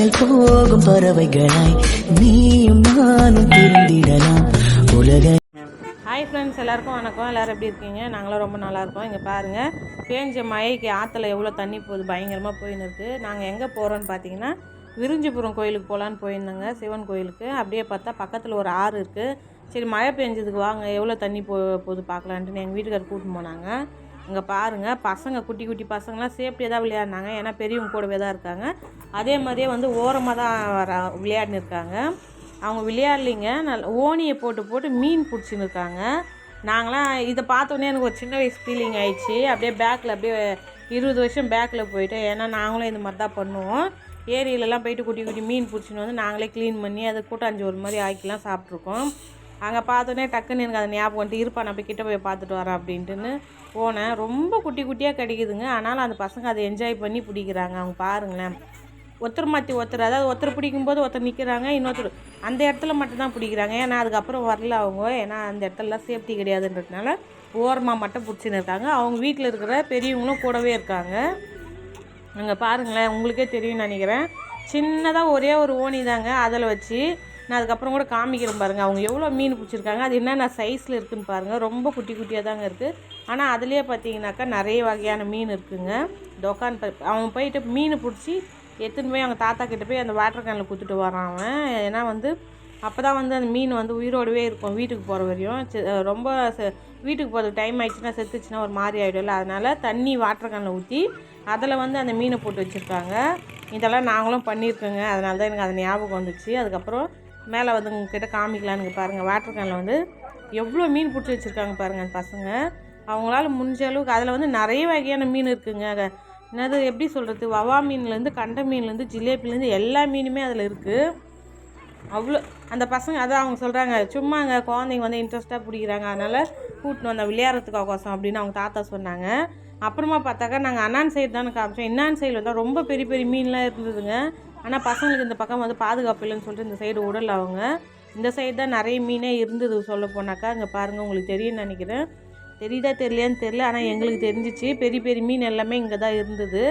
விண்ணை போகும் பறவைகளாய் நீயும் நானும் பிரிந்திடலாம் உலக ஹாய் ஃப்ரெண்ட்ஸ் எல்லாருக்கும் வணக்கம். எல்லோரும் எப்படி இருக்கீங்க? நாங்களும் ரொம்ப நல்லா இருக்கோம். இங்கே பாருங்கள் பேஞ்ச மழைக்கு ஆற்றுல எவ்வளோ தண்ணி போகுது? பயங்கரமாக போயின்னு இருக்குது நாங்கள் எங்கே போகிறோன்னு பார்த்தீங்கன்னா விருஞ்சிபுரம் கோயிலுக்கு போகலான்னு போயிருந்தோங்க சிவன் கோயிலுக்கு. அப்படியே பார்த்தா பக்கத்தில் ஒரு ஆறு இருக்குது சரி மழை பெஞ்சதுக்கு வாங்க எவ்வளோ தண்ணி போ போகுது பார்க்கலான்ட்டு எங்கள் வீட்டுக்கார் கூட்டின்னு போனாங்க. இங்கே பாருங்கள் பசங்க குட்டி குட்டி பசங்களாம் சேஃப்டியாக தான் விளையாடினாங்க. ஏன்னா பெரியவங்க கூடவே தான் இருக்காங்க. அதே மாதிரியே வந்து ஓரமாக தான் வர விளையாடின்னு இருக்காங்க அவங்க விளையாடலிங்க. நல்ல ஓனியை போட்டு போட்டு மீன் பிடிச்சின்னு இருக்காங்க நாங்களாம் இதை பார்த்தோன்னே எனக்கு ஒரு சின்ன வயசு ஃபீலிங் ஆயிடுச்சு. அப்படியே பேக்கில் அப்படியே இருபது வருஷம் பேக்கில் போயிட்டு ஏன்னா நாங்களும் இந்த மாதிரி தான் பண்ணுவோம். ஏரியிலலாம் போயிட்டு குட்டி குட்டி மீன் பிடிச்சின்னு வந்து நாங்களே க்ளீன் பண்ணி அதை கூட்டாஞ்சோறு மாதிரி ஆக்கிலாம் சாப்பிட்ருக்கோம். அங்கே பார்த்தோன்னே டக்குன்னு எனக்கு அதை ஞாபகம் வந்துட்டு இருப்பா நான் போய் கிட்ட போய் பார்த்துட்டு வரேன் அப்படின்ட்டுன்னு போனேன். ரொம்ப குட்டி குட்டியாக கிடைக்குதுங்க. ஆனாலும் அந்த பசங்க அதை என்ஜாய் பண்ணி பிடிக்கிறாங்க. அவங்க பாருங்களேன். ஒருத்தர் மாற்றி ஒருத்தர் அதாவது ஒருத்தர் பிடிக்கும்போது ஒருத்தர் நிற்கிறாங்க இன்னொருத்தர் அந்த இடத்துல மட்டும்தான் பிடிக்கிறாங்க. ஏன்னா அதுக்கப்புறம் வரல அவங்க. ஏன்னா அந்த இடத்துலலாம் சேஃப்டி கிடையாதுன்றதுனால ஓரமாக மட்டும் பிடிச்சின்னு இருக்காங்க. அவங்க வீட்டில் இருக்கிற பெரியவங்களும் கூடவே இருக்காங்க. அங்கே பாருங்களேன் உங்களுக்கே தெரியும்னு நினைக்கிறேன். சின்னதாக ஒரே ஒரு ஓனி தாங்க. அதில் வச்சு நான் அதுக்கப்புறம் கூட காமிக்கிறேன் பாருங்கள் அவங்க எவ்வளோ மீன் பிடிச்சிருக்காங்க அது என்னென்ன சைஸில் இருக்குதுன்னு பாருங்கள் ரொம்ப குட்டி குட்டியாக தாங்க இருக்குது ஆனால் அதுலேயே பார்த்தீங்கன்னாக்கா நிறைய வகையான மீன் இருக்குங்க. தொக்கான் அவன் போயிட்டு மீன் பிடிச்சி எடுத்துன்னு போய் அவங்க தாத்தா கிட்டே போய் அந்த வாட்டர் கேனில் கொடுத்துட்டு வரான் அவன். ஏன்னா வந்து அப்போ தான் வந்து அந்த மீன் வந்து உயிரோடவே இருக்கும் வீட்டுக்கு போகிற வரையும். ரொம்ப வீட்டுக்கு போகிறது டைம் ஆயிடுச்சுன்னா செத்துச்சுன்னா ஒரு மாதிரி ஆகிடும்ல அதனால் தண்ணி வாட்டர் கேனில் ஊற்றி அதில் வந்து அந்த மீனை போட்டு வச்சுருக்காங்க. இதெல்லாம் நாங்களும் பண்ணியிருக்கோங்க. அதனால தான் எனக்கு அது ஞாபகம் வந்துச்சு. அதுக்கப்புறம் மேலே வந்து உங்ககிட்ட காமிக்கலான்னு பாருங்கள் வாட்டர் கேனில் வந்து எவ்வளோ மீன் பிடிச்சி வச்சுருக்காங்க பாருங்கள் பசங்க. அவங்களால முடிஞ்ச அளவுக்கு அதில் வந்து நிறைய வகையான மீன் இருக்குங்க. அதை என்னது எப்படி சொல்கிறது வவா மீன்லேருந்து கண்ட மீன்லேருந்து ஜிலேபிலேருந்து எல்லா மீனுமே அதில் இருக்குது அவ்வளோ அந்த பசங்க அதான் அவங்க சொல்கிறாங்க சும்மா அங்கே குழந்தைங்க வந்து இன்ட்ரெஸ்ட்டாக பிடிக்கிறாங்க. அதனால் கூட்டின்னு வந்த விளையாடுறதுக்கு அவகாசம் அப்படின்னு அவங்க தாத்தா சொன்னாங்க. அப்புறமா பார்த்தாக்கா நாங்கள் அண்ணான் சைடு தானே காமிச்சோம். இன்னான் சைடில் தான் ரொம்ப பெரிய பெரிய மீன்லாம் இருந்ததுங்க. ஆனால் பசங்களுக்கு இந்த பக்கம் வந்து பாதுகாப்பு இல்லைன்னு சொல்லிட்டு இந்த சைடு விடல அவங்க. இந்த சைடு தான் நிறைய மீனே இருந்தது சொல்ல போனாக்கா அங்கே பாருங்கள் உங்களுக்கு தெரியும்னு நினைக்கிறேன். தெரியுதா தெரியலையான்னு தெரில ஆனால் எங்களுக்கு தெரிஞ்சிச்சு. பெரிய பெரிய மீன் எல்லாமே இங்கே தான் இருந்தது.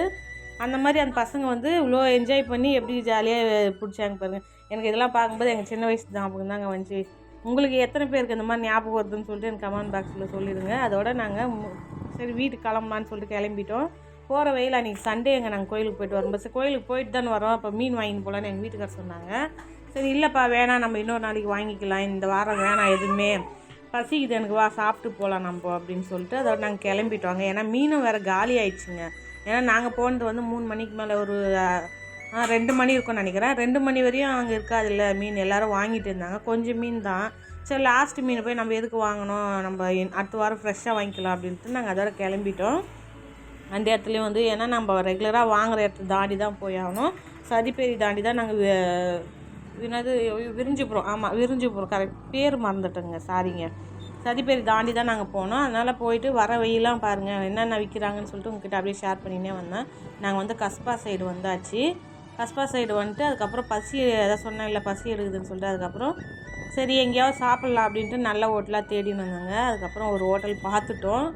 அந்த மாதிரி அந்த பசங்க வந்து இவ்வளோ என்ஜாய் பண்ணி எப்படி ஜாலியாக பிடிச்சாங்க பாருங்கள் எனக்கு இதெல்லாம் பார்க்கும்போது எங்கள் சின்ன வயசு ஞாபகம் தாங்க வந்துச்சு. உங்களுக்கு எத்தனை பேருக்கு இந்த மாதிரி ஞாபகம் வருதுன்னு சொல்லிட்டு எனக்கு கமெண்ட் பாக்ஸில் சொல்லிடுங்க. அதோட நாங்கள் சரி வீட்டுக்கு கிளம்பலான்னு சொல்லிட்டு கிளம்பிட்டோம். போகிற வெயில் அன்றைக்கி சண்டே எங்கள் நாங்கள் கோயிலுக்கு போயிட்டு வரோம். பஸ் கோயிலுக்கு போயிட்டு தானே வரோம். அப்போ மீன் வாங்கின்னு போகலான்னு எங்கள் வீட்டுக்கார் சொன்னாங்க. சரி இல்லைப்பா வேணாம் நம்ம இன்னொரு நாளைக்கு வாங்கிக்கலாம். இந்த வாரம் வேணாம் எதுவுமே. பசிக்குது எனக்கு வா சாப்பிட்டு போகலாம் நம்ம அப்படின்னு சொல்லிட்டு அதோட நாங்கள் கிளம்பிட்டோங்க ஏன்னா மீனும் வேறு காலி ஆயிடுச்சுங்க. ஏன்னா நாங்கள் போனது வந்து மூணு மணிக்கு மேலே ஒரு ரெண்டு மணி இருக்கும்னு நினைக்கிறேன். ரெண்டு மணி வரையும் அங்கே இருக்காதுல்ல மீன் எல்லோரும் வாங்கிட்டு இருந்தாங்க. கொஞ்சம் மீன் தான். சரி லாஸ்ட்டு மீன் போய் நம்ம எதுக்கு வாங்கணும்? நம்ம அடுத்த வாரம் ஃப்ரெஷ்ஷாக வாங்கிக்கலாம் அப்படின்ட்டு நாங்கள் அதோட கிளம்பிட்டோம். அந்த இடத்துலையும் வந்து ஏன்னா நம்ம ரெகுலராக வாங்குற இடத்த தாண்டி தான் போய் ஆகணும். சதிப்பேரி தாண்டி தான் நாங்கள் என்னது விரிஞ்சிபுரம். ஆமாம் விரிஞ்சிபுரம். கரெக்ட் பேர் மறந்துட்டேங்க சாரிங்க சதிப்பேரி தாண்டி தான் நாங்கள் போனோம். அதனால் போயிட்டு வர வெயிலாம் பாருங்கள் என்னென்ன விற்கிறாங்கன்னு சொல்லிட்டு உங்ககிட்ட அப்படியே ஷேர் பண்ணினே வந்தேன். நாங்கள் வந்து கஸ்பா சைடு வந்தாச்சு. கஸ்பா சைடு வந்துட்டு அதுக்கப்புறம் பசி எதாவது சொன்னேன் இல்லை பசி எடுக்குதுன்னு சொல்லிட்டு அதுக்கப்புறம் சரி எங்கேயாவது சாப்பிட்லாம் அப்படின்ட்டு நல்ல ஹோட்டலாக தேடின்னு வந்தாங்க. அதுக்கப்புறம் ஒரு ஹோட்டல் பார்த்துட்டோம்.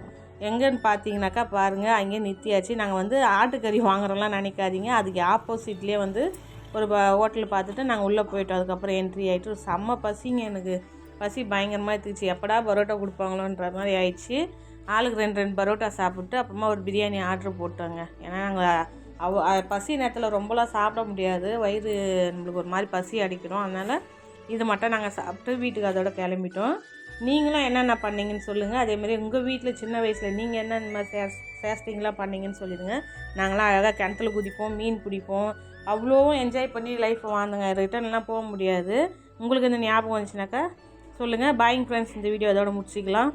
எங்கேன்னு பார்த்தீங்கன்னாக்கா பாருங்கள் அங்கேயே நித்தியாச்சு நாங்கள் வந்து ஆட்டுக்கறி வாங்குறோம்லாம் நினைக்காதீங்க. அதுக்கு ஆப்போசிட்லேயே வந்து ஒரு ஹோட்டல் பார்த்துட்டு நாங்கள் உள்ளே போயிட்டோம். அதுக்கப்புறம் என்ட்ரி ஆகிட்டு செம்ம பசிங்க எனக்கு. பசி பயங்கரமாக எடுத்துக்கிச்சு. எப்படா பரோட்டா கொடுப்பாங்களோன்ற மாதிரி ஆயிடுச்சு. ஆளுக்கு ரெண்டு ரெண்டு பரோட்டா சாப்பிட்டு அப்புறமா ஒரு பிரியாணி ஆர்டர் போட்டோங்க. ஏன்னா நாங்கள் அவ பசி நேரத்தில் ரொம்பலாம் சாப்பிட முடியாது. வயிறு நம்மளுக்கு ஒரு மாதிரி பசி அடிக்கிறோம் அதனால் இது மட்டும் நாங்கள் சாப்பிட்டு வீட்டுக்கு அதோட கிளம்பிட்டோம். நீங்களும் என்னென்ன பண்ணீங்கன்னு சொல்லுங்கள் அதேமாதிரி உங்கள் வீட்டில் சின்ன வயசில் நீங்கள் என்னென்ன சே மாதிரி சேஸ்டிங்லாம் பண்ணீங்கன்னு சொல்லிடுங்க. நாங்களாம் அழகாக கிணத்துல குதிப்போம் மீன் பிடிப்போம். அவ்வளோ என்ஜாய் பண்ணி லைஃப்பை வாழ்ந்துங்க. ரிட்டர்ன்லாம் போக முடியாது. உங்களுக்கு இந்த ஞாபகம் வந்துச்சுனாக்கா சொல்லுங்கள் பாயிங் ஃப்ரெண்ட்ஸ் இந்த வீடியோ அதோட முடிச்சிக்கலாம்.